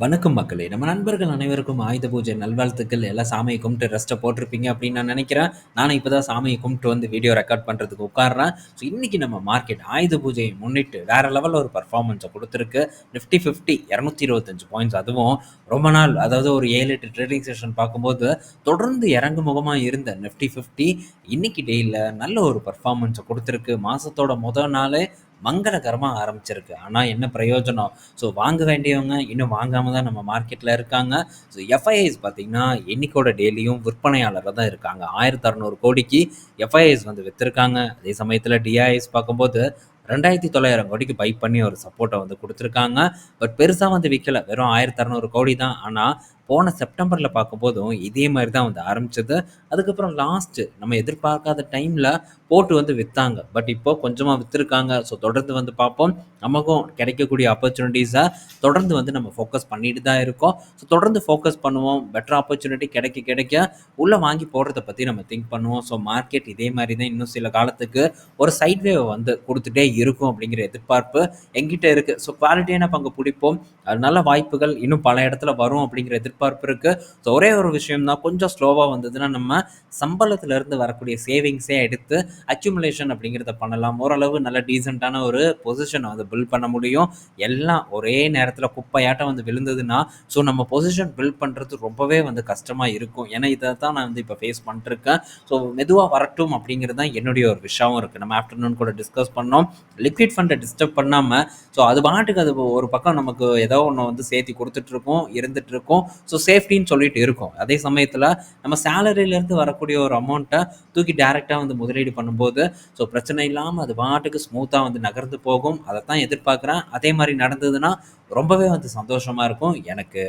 வணக்கம் மக்களே! நம்ம நண்பர்கள் அனைவருக்கும் ஆயுத பூஜை நல்வாழ்த்துக்கள். எல்லாம் சாமியை கும்பிட்டு ரெஸ்ட்டை போட்டிருப்பீங்க அப்படின்னு நான் நினைக்கிறேன் நானும் இப்போ தான் சாமியை கும்பிட்டு வந்து வீடியோ ரெக்கார்ட் பண்ணுறதுக்கு உட்கார்றேன். ஸோ இன்னைக்கு நம்ம மார்க்கெட் ஆயுத பூஜையை முன்னிட்டு வேற லெவலில் ஒரு பர்ஃபார்மன்ஸை கொடுத்துருக்கு நிஃப்டி 50 225 பாயிண்ட்ஸ் அதுவும் ரொம்ப நாள் அதாவது ஒரு 7, 8 ட்ரேடிங் செஷன் பார்க்கும்போது தொடர்ந்து இறங்கு முகமாக இருந்த நிஃப்டி 50 இன்னைக்கு டேல நல்ல ஒரு பர்ஃபார்மன்ஸை கொடுத்துருக்கு மாதத்தோட முதல் நாளே மங்களகரமாக ஆரம்பிச்சிருக்கு. ஆனால் என்ன பிரயோஜனம்? ஸோ வாங்க வேண்டியவங்க இன்னும் வாங்காமல் தான் நம்ம மார்க்கெட்டில் இருக்காங்க. ஸோ எஃப்ஐஐஸ் பார்த்தீங்கன்னா, என்னைக்கோட டெய்லியும் விற்பனையாளராக தான் இருக்காங்க. 1600 கோடிக்கு எஃப்ஐஐஸ் வந்து விற்றுருக்காங்க அதே சமயத்தில் டிஐஎஸ் பார்க்கும்போது 2900 கோடிக்கு பை பண்ணி ஒரு சப்போர்ட்டை வந்து கொடுத்துருக்காங்க பட் பெருசாக வந்து விற்கல வெறும் 1600 கோடி தான். ஆனால் போன செப்டம்பரில் பார்க்கும்போதும் இதே மாதிரி தான் வந்து ஆரம்பித்தது அதுக்கப்புறம் லாஸ்ட்டு நம்ம எதிர்பார்க்காத டைமில் போட்டு வந்து விற்றாங்க பட் இப்போ கொஞ்சமாக விற்றுருக்காங்க ஸோ தொடர்ந்து வந்து பார்ப்போம். நமக்கும் கிடைக்கக்கூடிய ஆப்பர்ச்சுனிட்டிஸை தொடர்ந்து வந்து நம்ம ஃபோக்கஸ் பண்ணிட்டு தான் இருக்கோம். ஸோ தொடர்ந்து ஃபோக்கஸ் பண்ணுவோம். பெட்டர் ஆப்பர்ச்சுனிட்டி கிடைக்க கிடைக்க உள்ளே வாங்கி போடுறத பற்றி நம்ம திங்க் பண்ணுவோம். ஸோ மார்க்கெட் இதே மாதிரி தான் இன்னும் சில காலத்துக்கு ஒரு சைட்வேவை வந்து கொடுத்துட்டே இருக்கும் அப்படிங்கிற எதிர்பார்ப்பு என்கிட்ட இருக்குது ஸோ குவாலிட்டியான பங்கு பிடிப்போம். நல்ல வாய்ப்புகள் இன்னும் பல இடத்துல வரும் அப்படிங்கிற எதிர்பார்ப்பு இருக்கு. ஸோ ஒரே ஒரு விஷயம் தான் கொஞ்சம் ஸ்லோவாக வந்ததுன்னா நம்ம சம்பளத்துல இருந்து வரக்கூடிய சேவிங்ஸே எடுத்து அக்யூமுலேஷன் அப்படிங்கிறத பண்ணலாம். ஓரளவு நல்ல டீசெண்டான ஒரு பொசிஷனை வந்து பில்ட் பண்ண முடியும். எல்லாம் ஒரே நேரத்தில் குப்பையாட்டம் வந்து விழுந்ததுன்னா, ஸோ நம்ம பொசிஷன் பில்ட் பண்ணுறது ரொம்பவே வந்து கஷ்டமாக இருக்கும். ஏன்னா இதை தான் நான் வந்து இப்போ ஃபேஸ் பண்ணிட்டுருக்கேன். ஸோ மெதுவாக வரட்டும் அப்படிங்கிறது தான் என்னுடைய ஒரு விஷயம் இருக்குது நம்ம ஆஃப்டர்நூன் கூட டிஸ்கஸ் பண்ணோம். லிக்விட் ஃபண்டை டிஸ்டர்ப் பண்ணாமல் ஸோ அது பாட்டுக்கு அது ஒரு பக்கம் நமக்கு ஏதோ ஒன்று வந்து சேர்த்தி கொடுத்துட்ருக்கோம் இருந்துட்டுருக்கும். ஸோ சேஃப்டின்னு சொல்லிட்டு இருக்கும். அதே சமயத்தில் நம்ம சேலரிலேருந்து வரக்கூடிய ஒரு அமௌண்ட்டை தூக்கி டேரெக்டாக வந்து முதலீடு பண்ணும்போது, ஸோ பிரச்சனை இல்லாமல் அது பாட்டுக்கு ஸ்மூத்தாக வந்து நகர்ந்து போகும். அதை தான் எதிர்பார்க்குறேன் அதே மாதிரி நடந்ததுன்னா ரொம்பவே வந்து சந்தோஷமாக இருக்கும் எனக்கு.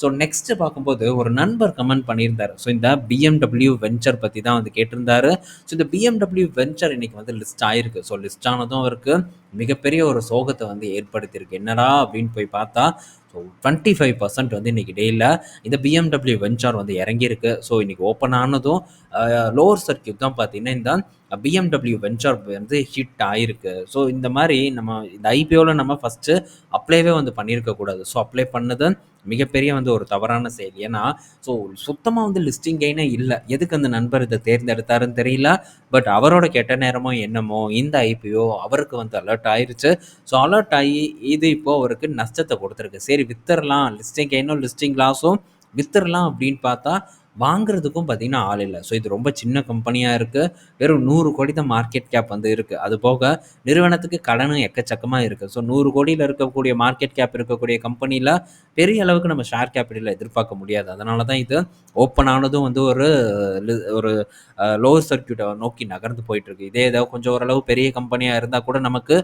ஸோ நெக்ஸ்ட்டு பார்க்கும்போது ஒரு நண்பர் கமெண்ட் பண்ணியிருந்தார் ஸோ இந்த பிஎம்டபிள்யூ வெஞ்சர் பற்றி தான் வந்து கேட்டிருந்தாரு. ஸோ இந்த பிஎம்டபிள்யூ வெஞ்சர் இன்றைக்கி வந்து லிஸ்ட் ஆகிருக்கு ஸோ லிஸ்ட் ஆனதும் அவருக்கு மிகப்பெரிய ஒரு சோகத்தை வந்து ஏற்படுத்தியிருக்கு. என்னடா அப்படின்னு போய் பார்த்தா, ஸோ 25% வந்து இன்றைக்கி டேல இந்த பிஎம்டபிள்யூ வெஞ்சார் வந்து இறங்கியிருக்கு. ஸோ இன்றைக்கி ஓப்பன் ஆனதும் லோவர் சர்க்கியூட் தான் பார்த்தீங்கன்னா, இந்த பிஎம்டபிள்யூ வெஞ்சார் வந்து ஹிட் ஆகிருக்கு ஸோ இந்த மாதிரி நம்ம இந்த ஐபிஓவில் நம்ம ஃபஸ்ட்டு அப்ளைவே வந்து பண்ணியிருக்கக்கூடாது ஸோ அப்ளை பண்ணது மிகப்பெரிய வந்து ஒரு தவறான செயல். ஏன்னா, ஸோ சுத்தமாக வந்து லிஸ்டிங் கெயினே இல்லை எதுக்கு அந்த நண்பர் இதை தேர்ந்தெடுத்தாருன்னு தெரியல. பட் அவரோட கெட்ட நேரமோ என்னமோ இந்த ஐபிஓ அவருக்கு வந்து அலர்ட் ஆயிருச்சு. ஸோ அலர்ட் ஆகி இது இப்போ அவருக்கு நஷ்டத்தை கொடுத்துருக்கு சரி வித்தரலாம் லிஸ்டிங் கெயினும், லிஸ்டிங் லாஸும் வித்தரலாம் அப்படின்னு பார்த்தா, வாங்குறதுக்கும் பார்த்தீங்கன்னா ஆள் இல்லை ஸோ இது ரொம்ப சின்ன கம்பெனியாக இருக்குது வெறும் நூறு கோடி தான் மார்க்கெட் கேப் வந்து இருக்குது அது போக நிறுவனத்துக்கு கடனும் எக்கச்சக்கமாக இருக்குது ஸோ நூறு கோடியில் இருக்கக்கூடிய மார்க்கெட் கேப் இருக்கக்கூடிய கம்பெனியில் பெரிய அளவுக்கு நம்ம ஷேர் கேபிட்டலில் எதிர்பார்க்க முடியாது. அதனால தான் இது ஓப்பன் ஆனதும் வந்து ஒரு ஒரு லோ லோவர் நோக்கி நகர்ந்து போயிட்டுருக்கு. இதே ஏதாவது கொஞ்சம் ஓரளவு பெரிய கம்பெனியாக இருந்தால் கூட நமக்கு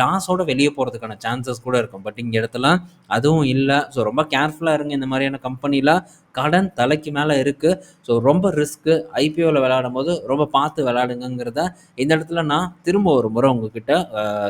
லாஸோட வெளியே போகிறதுக்கான சான்சஸ் கூட இருக்கும். பட் இங்கே இடத்துல அதுவும் இல்லை ஸோ ரொம்ப கேர்ஃபுல்லாக இருங்க இந்த மாதிரியான கம்பெனியில் கடன் தலைக்கு மேலே இருக்கு. ஸோ ரொம்ப ரிஸ்க்கு. ஐபிஓவில் விளையாடும் போது ரொம்ப பார்த்து விளையாடுங்கிறத இந்த இடத்துல நான் திரும்ப ஒரு முறை உங்ககிட்ட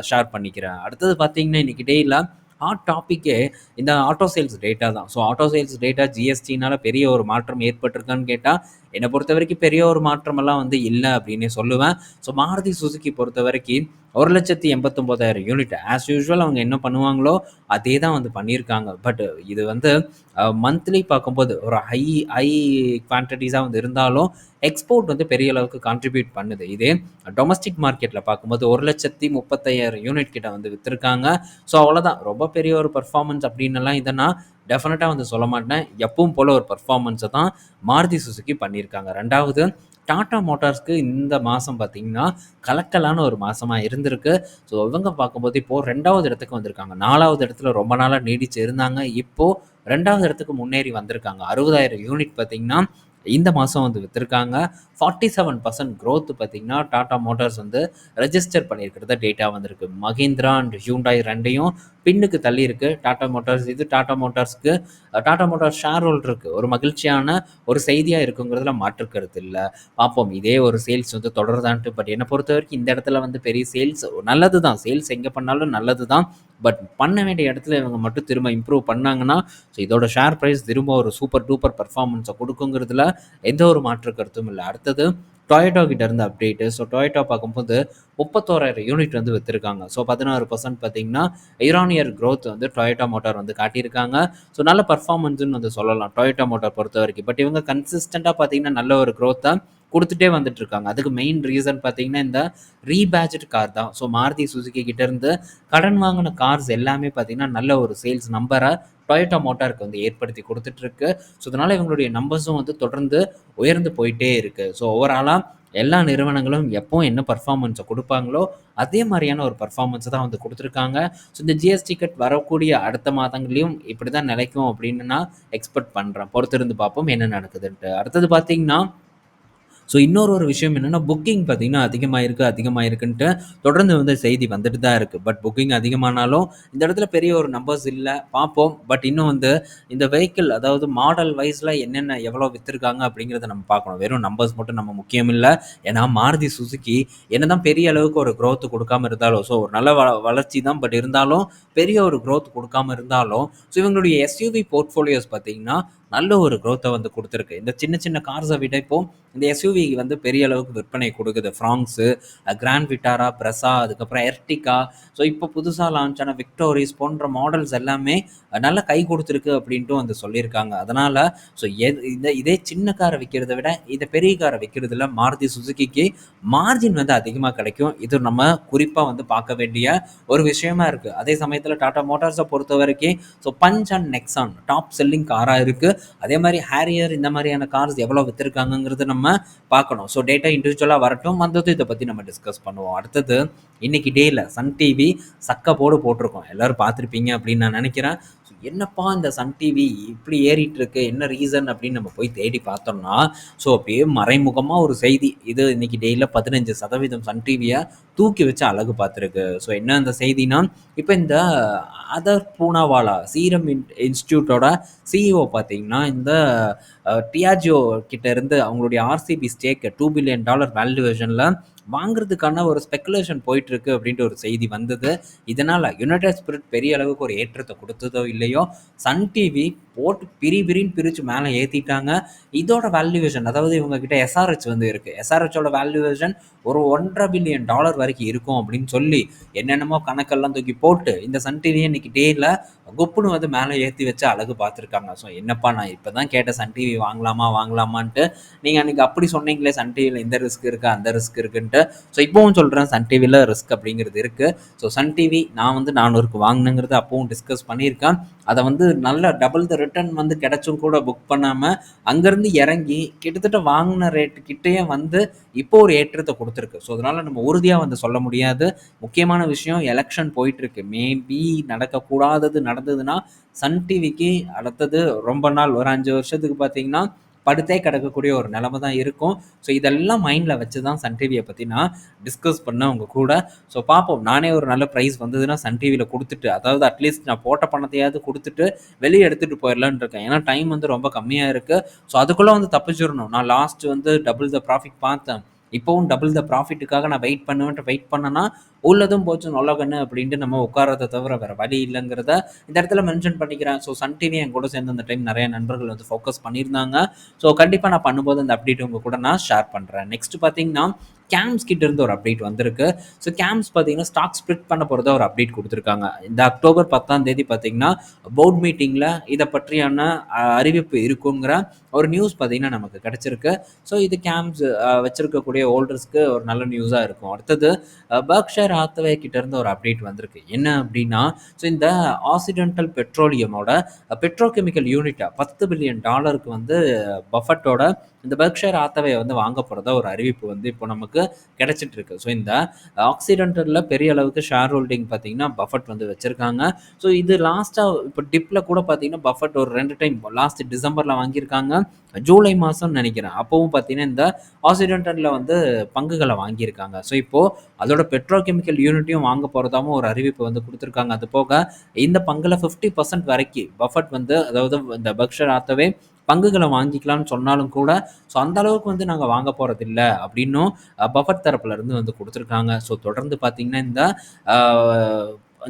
ஷேர் பண்ணிக்கிறேன். அடுத்தது பார்த்தீங்கன்னா, இன்றைக்கி டேல ஹாட் டாப்பிக்கே இந்த ஆட்டோ சேல்ஸ் டேட்டா தான். ஸோ ஆட்டோ சேல்ஸ் டேட்டா ஜிஎஸ்டினால் பெரிய ஒரு மாற்றம் ஏற்பட்டிருக்கான்னு கேட்டால் என்னை பொறுத்த வரைக்கும் பெரிய ஒரு மாற்றமெல்லாம் வந்து இல்லை அப்படின்னே சொல்லுவேன். ஸோ மாருதி சுசுகி பொறுத்தவரைக்கு 1,89,000 யூனிட் ஆஸ் யூஷுவல் அவங்க என்ன பண்ணுவாங்களோ, அதே தான் வந்து பண்ணியிருக்காங்க. பட் இது வந்து மந்த்லி பார்க்கும்போது ஒரு ஹை ஹை குவான்டிட்டிஸாக வந்து இருந்தாலும், எக்ஸ்போர்ட் வந்து பெரிய அளவுக்கு கான்ட்ரிபியூட் பண்ணுது. இதே டொமஸ்டிக் மார்க்கெட்டில் பார்க்கும்போது 1,35,000 யூனிட் கிட்ட வந்து விற்றுருக்காங்க ஸோ அவ்வளோதான். ரொம்ப பெரிய ஒரு பர்ஃபார்மன்ஸ் அப்படின்னுலாம் இத டெஃபினட்டாக வந்து சொல்ல மாட்டேன். எப்பவும் போல் ஒரு பர்ஃபார்மன்ஸை தான் மாருதி சுசுகி பண்ணியிருக்காங்க. ரெண்டாவது டாடா மோட்டார்ஸ்க்கு இந்த மாதம் பார்த்தீங்கன்னா, கலக்கலான ஒரு மாதமாக இருந்திருக்கு. ஸோ இவங்க பார்க்கும்போது இப்போது ரெண்டாவது இடத்துக்கு வந்திருக்காங்க. நாலாவது இடத்துல ரொம்ப நாளாக நீடிச்சு இருந்தாங்க. இப்போது ரெண்டாவது இடத்துக்கு முன்னேறி வந்திருக்காங்க. 60,000 யூனிட் பார்த்திங்கன்னா இந்த மாதம் வந்து விற்றுருக்காங்க ஃபார்ட்டி செவன் பர்சன்ட் குரோத் பார்த்தீங்கன்னா, டாடா மோட்டார்ஸ் வந்து ரெஜிஸ்டர் பண்ணியிருக்கிறத டேட்டா வந்திருக்கு. மஹிந்திரா அண்ட் ஹியூண்டாய் ரெண்டையும் பின்னுக்கு தள்ளியிருக்கு டாடா மோட்டார்ஸ். இது டாடா மோட்டார்ஸ்க்கு டாடா மோட்டார்ஸ் ஷேர் ஹோல்டருக்கு ஒரு மகிழ்ச்சியான ஒரு செய்தியாக இருக்குங்கிறதுல மாற்று கருத்து பார்ப்போம் இதே ஒரு சேல்ஸ் வந்து தொடருதான்ட்டு. பட் என்னை பொறுத்த வரைக்கும் இந்த இடத்துல வந்து பெரிய சேல்ஸ் நல்லது தான். சேல்ஸ் எங்கே பண்ணாலும் நல்லது தான். பட் பண்ண வேண்டிய இடத்துல இவங்க மட்டும் திரும்ப இம்ப்ரூவ் பண்ணாங்கன்னா, ஸோ இதோட ஷேர் ப்ரைஸ் திரும்ப ஒரு சூப்பர் டூப்பர் பர்ஃபார்மன்ஸை கொடுக்குங்கிறதுல எந்த ஒரு மாற்று கருத்தும் இல்லை. அடுத்தது டொயேட்டோ கிட்ட இருந்த அப்டேட்டு ஸோ டொயோட்டோ பார்க்கும்போது முப்பத்தோராயிரம் யூனிட் வந்து விற்றுருக்காங்க ஸோ பதினாறு பர்சன்ட் பார்த்தீங்கன்னா இரானியர் க்ரோத் வந்து டொயோட்டா மோட்டார் வந்து காட்டியிருக்காங்க. ஸோ நல்ல பர்ஃபார்மன்ஸ்னு வந்து சொல்லலாம் டொயோட்டா மோட்டார் பொறுத்த வரைக்கும். பட் இவங்க கன்சிஸ்டண்ட்டாக பார்த்தீங்கன்னா நல்ல ஒரு க்ரோத்தை கொடுத்துட்டே வந்துட்டு இருக்காங்க அதுக்கு மெயின் ரீசன் பார்த்தீங்கன்னா இந்த ரீபேஜட் கார் தான். ஸோ மாருதி சுசுகி கிட்டேருந்து கடன் வாங்கின கார்ஸ் எல்லாமே பார்த்தீங்கன்னா நல்ல ஒரு சேல்ஸ் நம்பரை டொயோட்டா மோட்டாருக்கு வந்து ஏற்படுத்தி கொடுத்துட்டு இருக்கு ஸோ அதனால இவங்களுடைய நம்பர்ஸும் வந்து தொடர்ந்து உயர்ந்து போயிட்டே இருக்கு. ஸோ ஓவராலாக எல்லா நிறுவனங்களும் எப்போ என்ன பர்ஃபார்மன்ஸை கொடுப்பாங்களோ அதே மாதிரியான ஒரு பர்ஃபார்மன்ஸை தான் வந்து கொடுத்துருக்காங்க. ஸோ இந்த ஜிஎஸ்டி கட் வரக்கூடிய அடுத்த மாதங்களையும் இப்படி தான் நிலைக்கும் அப்படின்னு நான் எக்ஸ்பெக்ட் பண்ணுறேன் பொறுத்திருந்து பார்ப்போம் என்ன நடக்குதுன்ட்டு. அடுத்தது பார்த்தீங்கன்னா ஸோ இன்னொரு ஒரு விஷயம் என்னென்னா புக்கிங் பார்த்தீங்கன்னா அதிகமாக இருக்குது அதிகமாக இருக்குன்ட்டு தொடர்ந்து வந்து செய்தி வந்துட்டு தான் இருக்குது பட் புக்கிங் அதிகமானாலும் இந்த இடத்துல பெரிய ஒரு நம்பர்ஸ் இல்லை. பார்ப்போம். பட் இன்னும் வந்து இந்த வெஹிக்கிள் அதாவது மாடல் வைஸில் என்னென்ன எவ்வளோ விற்றுருக்காங்க அப்படிங்கிறத நம்ம பார்க்கணும். வெறும் நம்பர்ஸ் மட்டும் நம்ம முக்கியம் இல்லை. ஏன்னா மாருதி சுசுகி என்ன தான் பெரிய அளவுக்கு ஒரு க்ரோத் கொடுக்காம இருந்தாலும் ஸோ ஒரு நல்ல வ வளர்ச்சி தான். பட் இருந்தாலும் பெரிய ஒரு க்ரோத் கொடுக்காம இருந்தாலும் ஸோ இவங்களுடைய எஸ்யூவி போர்ட்ஃபோலியோஸ் பார்த்தீங்கன்னா நல்ல ஒரு க்ரோத்தை வந்து கொடுத்துருக்கு. இந்த சின்ன சின்ன கார்ஸை விட இப்போ இந்த எஸ்யூவி வந்து பெரிய அளவுக்கு விற்பனை கொடுக்குது. ஃப்ராங்ஸு கிராண்ட் விட்டாரா பிரசா அதுக்கப்புறம் எர்டிகா ஸோ இப்போ புதுசாக லான்ச் ஆன விக்டோரிஸ் போன்ற மாடல்ஸ் எல்லாமே நல்லா கை கொடுத்துருக்கு அப்படின்ட்டு வந்து சொல்லியிருக்காங்க. அதனால் ஸோ எது இந்த இதே சின்ன காரை விற்கிறத விட இதை பெரிய காரை விற்கிறதுல மாருதி சுசுக்கிக்கு மார்ஜின் வந்து அதிகமாக கிடைக்கும். இது நம்ம குறிப்பாக வந்து பார்க்க வேண்டிய ஒரு விஷயமா இருக்குது அதே சமயத்தில் டாடா மோட்டார்ஸை பொறுத்த வரைக்கும் so Punch and Nexon top selling காராக இருக்குது அதே மாதிரி ஹேரியர் இந்த மாதிரியான கார்ஸ் எவ்வளோ விற்றுருக்காங்கங்கிறது நம்ம பார்க்கணும். ஸோ டேட்டா இண்டிவிஜுவலாக வரட்டும் வந்தது இதை பற்றி நம்ம டிஸ்கஸ் பண்ணுவோம். அடுத்தது இன்னைக்கு டேயில் சன் டிவி சக்க போடு போட்டிருக்கோம். எல்லோரும் பார்த்துருப்பீங்க அப்படின்னு நான் நினைக்கிறேன். என்னப்பா இந்த சன் டிவி இப்படி ஏறிட்டு இருக்கு என்ன ரீசன் அப்படின்னு நம்ம போய் தேடி பார்த்தோம்னா ஸோ அப்படியே மறைமுகமாக ஒரு செய்தி. இது இன்னைக்கு டேயில் பதினஞ்சு சதவீதம் சன் டிவியை தூக்கி வச்சு அழகு பார்த்துருக்கு. ஸோ என்ன அந்த செய்தினா இப்போ இந்த அதர் பூனாவாலா சீரம் இன்ஸ்டியூட்டோட சிஇஓ பார்த்தீங்கன்னா இந்த டியாஜியோ கிட்ட இருந்து அவங்களுடைய RCB stake two billion dollar வேல்யூவேஷனில் வாங்குறதுக்கான ஒரு ஸ்பெகுலேஷன் போயிட்டு இருக்கு அப்படின்ட்டு ஒரு செய்தி வந்தது. இதனால் யுனைடெட் ஸ்பிரிட் பெரிய அளவுக்கு ஒரு ஏற்றத்தை கொடுத்ததோ இல்லையோ சன் டிவி போட்டு பிரி பிரின்னு பிரித்து மேலே ஏற்றிட்டாங்க இதோட வேல்யூவேஷன் அதாவது இவங்க கிட்ட எஸ்ஆர்ஹெச் வந்து இருக்குது எஸ்ஆர்ஹெச்சோட வேல்யூவேஷன் ஒரு ஒன்றரை பில்லியன் டாலர் வரைக்கும் இருக்கும் அப்படின்னு சொல்லி என்னென்னமோ கணக்கெல்லாம் தூக்கி போட்டு இந்த சன் டிவியை இன்னைக்கு டேயில் குப்புன்னு வந்து மேலே ஏற்றி வச்சு அழகு பார்த்துருக்காங்க. ஸோ என்னப்பா நான் இப்போ தான் கேட்டேன் சன் டிவி வாங்கலாமா வாங்கலாமான்ட்டு. நீங்கள் அன்றைக்கி அப்படி சொன்னீங்களே சன் டிவியில் இந்த ரிஸ்க் இருக்குது அந்த ரிஸ்க் அப்படின்ட்டு ஸோ இப்போவும் சொல்கிறேன் சன் டிவியில் ரிஸ்க் அப்படிங்கிறது இருக்குது ஸோ சன் டிவி நான் வந்து நானூறுக்கு வாங்கினுங்கிறது அப்போவும் டிஸ்கஸ் பண்ணியிருக்கேன். அதை வந்து நல்ல டபுள் த ரிட்டர்ன் வந்து கிடைச்சும் கூட புக் பண்ணாமல் அங்கேருந்து இறங்கி கிட்டத்தட்ட வாங்கின ரேட்டு கிட்டேயே வந்து இப்போ ஒரு ஏற்றத்தை கொடுத்துருக்கு. ஸோ அதனால் நம்ம உறுதியாக வந்து சொல்ல முடியாது. முக்கியமான விஷயம் எலெக்ஷன் போயிட்டுருக்கு. மேபி நடக்கக்கூடாதது நடந்ததுன்னா சன் டிவிக்கு அடுத்தது ரொம்ப நாள் ஒரு அஞ்சு வருஷத்துக்கு பார்த்தீங்கன்னா படுத்தே கிடக்கக்கூடிய ஒரு நிலமை தான் இருக்கும். ஸோ இதெல்லாம் மைண்டில் வச்சு தான் சன் டிவியை பற்றி நான் டிஸ்கஸ் பண்ணேன் உங்கள் கூட. ஸோ பார்ப்போம் நானே ஒரு நல்ல ப்ரைஸ் வந்ததுன்னா சன் டிவியில் கொடுத்துட்டு அதாவது அட்லீஸ்ட் நான் போட்ட பணத்தையாவது கொடுத்துட்டு வெளியே எடுத்துகிட்டு போயிடலான்னு இருக்கேன். ஏன்னா டைம் வந்து ரொம்ப கம்மியாக இருக்குது ஸோ அதுக்குள்ளே வந்து தப்பிச்சிடணும். நான் லாஸ்ட் வந்து டபுள் த ப்ராஃபிட் பார்த்தேன். இப்போவும் டபுள் த ப்ராஃபிட்டுக்காக நான் வெயிட் பண்ணுவேன்ட்டு வெயிட் பண்ணனா உள்ளதும் போச்சு நொல்லகண்ணு அப்படின்ட்டு நம்ம உட்காரத தவிர வேறு வழி இல்லைங்கிறத இந்த இடத்துல மென்ஷன் பண்ணிக்கிறேன். ஸோ சன் டிவி என் கூட சேர்ந்து அந்த டைம் நிறைய நண்பர்கள் வந்து ஃபோக்கஸ் பண்ணியிருந்தாங்க. ஸோ கண்டிப்பாக நான் பண்ணும்போது அந்த அப்டேட் உங்கள் கூட நான் ஷேர் பண்ணுறேன் நெக்ஸ்ட் பார்த்தீங்கன்னா கேம்ஸ் கிட்ட இருந்து ஒரு அப்டேட் வந்திருக்கு. ஸோ கேம்ஸ் பார்த்தீங்கன்னா ஸ்டாக் ஸ்ப்ளிட் பண்ண போகிறத ஒரு அப்டேட் கொடுத்துருக்காங்க. இந்த அக்டோபர் பத்தாம் தேதி பார்த்தீங்கன்னா போர்ட் மீட்டிங்கில் இதை பற்றியான அறிவிப்பு இருக்குங்கிற ஒரு நியூஸ் பார்த்தீங்கன்னா நமக்கு கிடச்சிருக்கு. ஸோ இது கேம்ஸ் வச்சிருக்கக்கூடிய ஹோல்டர்ஸ்க்கு ஒரு நல்ல நியூஸாக இருக்கும். அடுத்தது பர்க்ஷர் ஆத்தவே கிட்ட இருந்து ஒரு அப்டேட் வந்திருக்கு. என்ன அப்படின்னா ஸோ இந்த ஆசிடென்டல் பெட்ரோலியமோட பெட்ரோகெமிக்கல் யூனிட்டை பத்து பில்லியன் டாலருக்கு வந்து பஃபட்டோட இந்த பர்க்ஷர் ஆத்தவை வந்து வாங்க போகிறதா ஒரு அறிவிப்பு வந்து இப்போ நமக்கு கிடைச்சிட்டு இருக்கு. ஸோ இந்த ஆக்சிடென்டலில் பெரிய அளவுக்கு ஷேர் ஹோல்டிங் பார்த்தீங்கன்னா பஃபட் வந்து வச்சுருக்காங்க. ஸோ இது லாஸ்ட்டாக இப்போ டிப்பில் கூட பார்த்தீங்கன்னா பஃபட் ஒரு ரெண்டு டைம் லாஸ்ட் டிசம்பரில் வாங்கியிருக்காங்க. ஜூலை மாதம்னு நினைக்கிறேன். அப்போவும் பார்த்தீங்கன்னா இந்த ஆக்சிடென்டலில் வந்து பங்குகளை வாங்கியிருக்காங்க. ஸோ இப்போது அதோட பெட்ரோகெமிக்கல் யூனிட்டையும் வாங்க போகிறதாவும் ஒரு அறிவிப்பு வந்து கொடுத்துருக்காங்க. அது போக இந்த பங்கில் ஃபிஃப்டி பர்சன்ட் வரைக்கும் பஃபட் வந்து அதாவது இந்த பக்ஷர் ஆத்தவே பங்குகளை வாங்கிக்கலாம்னு சொன்னாலும் கூட ஸோ அந்த அளவுக்கு வந்து நாங்கள் வாங்க போகிறது இல்லை அப்படின்னும் பஃபர் தரப்புலேருந்து வந்து கொடுத்துருக்காங்க. ஸோ தொடர்ந்து பார்த்தீங்கன்னா இந்த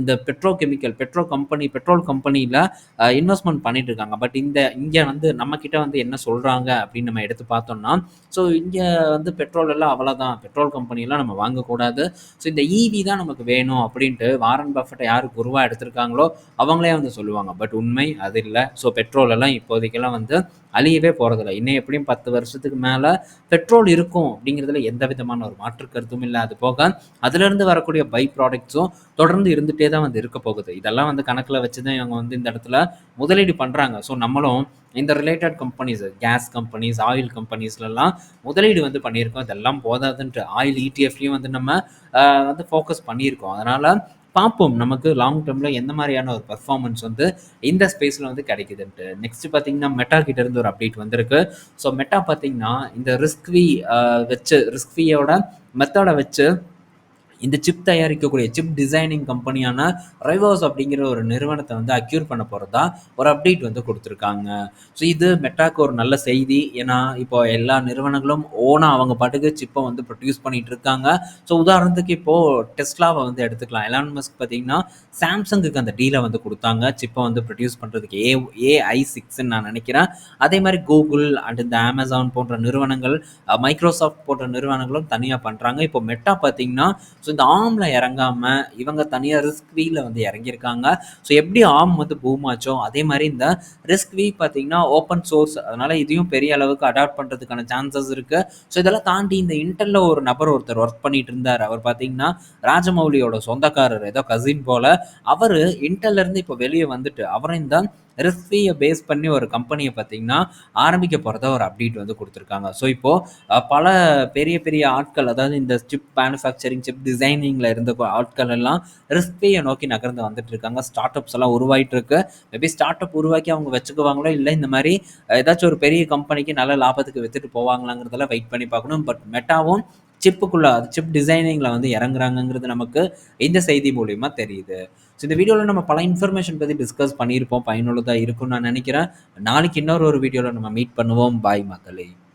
இந்த petro chemical petro company petrol கம்பெனியில் இன்வெஸ்ட்மெண்ட் பண்ணிட்டு இருக்காங்க பட் இந்த இங்கே வந்து நம்மக்கிட்ட வந்து என்ன சொல்கிறாங்க அப்படின்னு நம்ம எடுத்து பார்த்தோம்னா ஸோ இங்கே வந்து பெட்ரோல் எல்லாம் அவ்வளோதான் பெட்ரோல் கம்பெனிலாம் நம்ம வாங்கக்கூடாது. ஸோ இந்த ஈவி தான் நமக்கு வேணும் அப்படின்ட்டு வாரன் பஃபட்டை யார் குருவாக எடுத்திருக்காங்களோ அவங்களே வந்து சொல்லுவாங்க. பட் உண்மை அது இல்லை. ஸோ பெட்ரோல் எல்லாம் இப்போதைக்கெல்லாம் வந்து அழியவே போகிறதில்ல இன்னும் எப்படியும் பத்து வருஷத்துக்கு மேலே பெட்ரோல் இருக்கும் அப்படிங்கிறதுல எந்த விதமான ஒரு மாற்று கருத்தும் இல்லை. அது போக அதுலேருந்து வரக்கூடிய பை ப்ராடக்ட்ஸும் தொடர்ந்து இருந்துகிட்டே தான் வந்து இருக்க போகுது. இதெல்லாம் வந்து கணக்கில் வச்சு தான் இவங்க வந்து இந்த இடத்துல முதலீடு பண்ணுறாங்க ஸோ நம்மளும் இந்த related companies gas companies oil கம்பெனிஸ்லலாம் முதலீடு வந்து பண்ணியிருக்கோம். இதெல்லாம் போதாதுன்ட்டு ஆயில் இடிஎஃப்லையும் வந்து நம்ம வந்து ஃபோக்கஸ் பண்ணியிருக்கோம். அதனால் பார்ப்போம் நமக்கு லாங் டேர்மில் எந்த மாதிரியான ஒரு பர்ஃபார்மன்ஸ் வந்து இந்த ஸ்பேஸில் வந்து கிடைக்குதுன்ட்டு. நெக்ஸ்ட் பார்த்தீங்கன்னா மெட்டா கிட்ட இருந்து ஒரு அப்டேட் வந்திருக்கு. ஸோ மெட்டா பார்த்தீங்கன்னா இந்த ரிஸ்க்வி வச்சு ரிஸ்க்வியோட மெத்தடை வச்சு இந்த சிப் தயாரிக்கக்கூடிய சிப் டிசைனிங் கம்பெனியான ரைவோஸ் அப்படிங்கிற ஒரு நிறுவனத்தை வந்து அக்யூர் பண்ண போகிறதா ஒரு அப்டேட் வந்து கொடுத்துருக்காங்க. ஸோ இது மெட்டாக்கு ஒரு நல்ல செய்தி. ஏன்னா இப்போ எல்லா நிறுவனங்களும் ஓனாக அவங்க பாட்டுக்கு சிப்பை வந்து ப்ரொடியூஸ் பண்ணிகிட்டு இருக்காங்க. ஸோ உதாரணத்துக்கு இப்போது டெஸ்லாவை வந்து எடுத்துக்கலாம். எலான் மஸ்க் பார்த்தீங்கன்னா சாம்சங்குக்கு அந்த டீலை வந்து கொடுத்தாங்க. சிப்பை வந்து ப்ரொடியூஸ் பண்ணுறதுக்கு ஏ ஏஐ சிக்ஸ்ன்னு நான் நினைக்கிறேன். அதே மாதிரி கூகுள் அண்ட் இந்த அமேசான் போன்ற நிறுவனங்கள் மைக்ரோசாஃப்ட் போன்ற நிறுவனங்களும் தனியாக பண்ணுறாங்க இப்போ மெட்டா பார்த்தீங்கன்னா ஸோ இந்த ஆம்ல இறங்காமல் இவங்க தனியாக ரிஸ்க் வீல வந்து இறங்கியிருக்காங்க. ஸோ எப்படி ஆம் வந்து பூம் ஆச்சோ அதே மாதிரி இந்த ரிஸ்க் வீ பார்த்தீங்கன்னா ஓப்பன் சோர்ஸ் அதனால் இதையும் பெரிய அளவுக்கு அடாப்ட் பண்ணுறதுக்கான சான்சஸ் இருக்குது ஸோ இதெல்லாம் தாண்டி இந்த இன்டர்ல ஒரு நபர் ஒருத்தர் ஒர்க் பண்ணிட்டு இருந்தார். அவர் பார்த்தீங்கன்னா ராஜமௌலியோட சொந்தக்காரர் ஏதோ கசின் போல். அவர் இன்டெல்லேருந்து இப்போ வெளியே வந்துட்டு அவரும் இந்த ரிஸ்வியை பேஸ் பண்ணி ஒரு கம்பெனியை பார்த்தீங்கன்னா ஆரம்பிக்க போகிறத ஒரு அப்டேட் வந்து கொடுத்துருக்காங்க. ஸோ இப்போது பல பெரிய பெரிய ஆட்கள் அதாவது இந்த சிப் மேனுஃபேக்சரிங் சிப் டிசைனிங்கில் இருந்த ஆட்கள் எல்லாம் ரிஸ்வியை நோக்கி நகர்ந்து வந்துட்டு இருக்காங்க. ஸ்டார்ட் அப்ஸ் எல்லாம் உருவாயிட்டு இருக்கு மேபி ஸ்டார்ட் அப் உருவாக்கி அவங்க வச்சுக்குவாங்களோ இல்லை இந்த மாதிரி ஏதாச்சும் ஒரு பெரிய கம்பெனிக்கு நல்ல லாபத்துக்கு வித்துட்டு போவாங்களாங்கிறதெல்லாம் வெயிட் பண்ணி பார்க்கணும். பட் மெட்டாவும் சிப்புக்குள்ள அது சிப் டிசைனிங்கில் வந்து இறங்குறாங்கங்கிறது நமக்கு இந்த செய்தி மூலியமா தெரியுது. ஸோ இந்த வீடியோவில் நம்ம பல இன்ஃபர்மேஷன் பற்றி டிஸ்கஸ் பண்ணியிருப்போம். பயனுள்ளதாக இருக்கும்னு நான் நினைக்கிறேன். நாளைக்கு இன்னொரு ஒரு வீடியோவில் நம்ம மீட் பண்ணுவோம். பாய் மக்களே